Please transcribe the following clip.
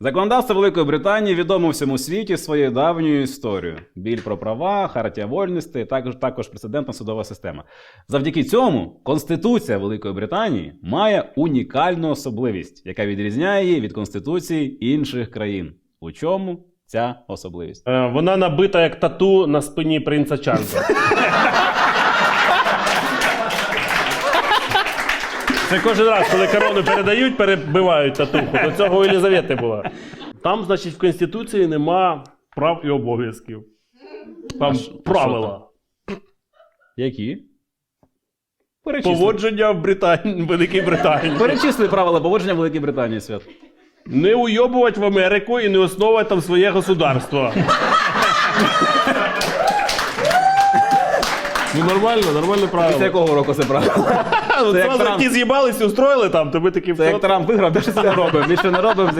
Законодавство Великої Британії відомо всьому світі своєю давньою історією. Біль про права, хартія вольностей, також, також прецедентна судова система. Завдяки цьому Конституція Великої Британії має унікальну особливість, яка відрізняє її від конституцій інших країн. У чому ця особливість? Е, Вона набита як тату на спині принца Чарльза. Це кожен раз, коли корону передають, перебивають татуху. До цього у Єлизавети була. Там, значить, в Конституції нема прав і обов'язків. Там а правила. Які? Перечисли. Поводження в Британії, Великій Британії. Перечисли правила поводження в Великій Британії, свят. Не уйобувати в Америку і не основувати там своє государство. Ну нормально, нормально Після правило. якого року це правило? Ну, Це як Зразу Трамп. з'їбались устроїли там, то ми такі Це як Трамп виграв, де ж це робимо? Ми що не робимо?